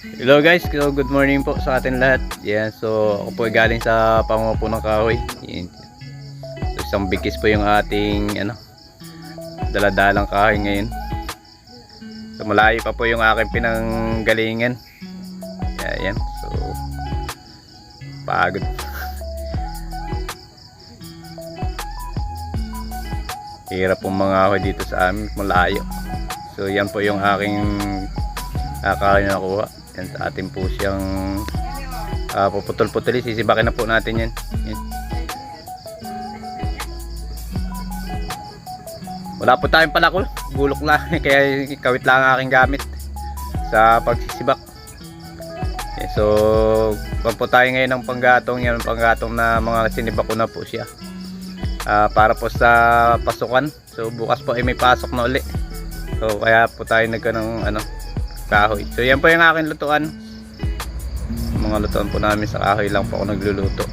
Hello guys, so good morning po sa atin lahat. Yan, so ako po galing sa pangupo ng kahoy. Yan. So, isang bigkis po yung ating ano, daladalang kahoy ngayon. So malayo pa po yung aking pinanggalingan. Kaya yan, so pagod. Hirap pong mga kahoy dito sa amin, malayo. So yan po yung aking uh, kahoy na nakuha. Yan atin po siyang uh, puputol-putuli. Sisibakin na po natin yan. Wala po tayong palakol. Bulok lang. Kaya kawit lang ang aking gamit sa pagsisibak. Okay, so, pag po tayo ngayon ng panggatong yan, panggatong na mga sinibak ko na po siya. Ah, para po sa pasukan. So, bukas po ay may pasok na uli. So, kaya po tayo nagka ng ano, kahoy. So, yan po yung aking lutuan. Mga lutuan po namin sa kahoy lang po ako nagluluto.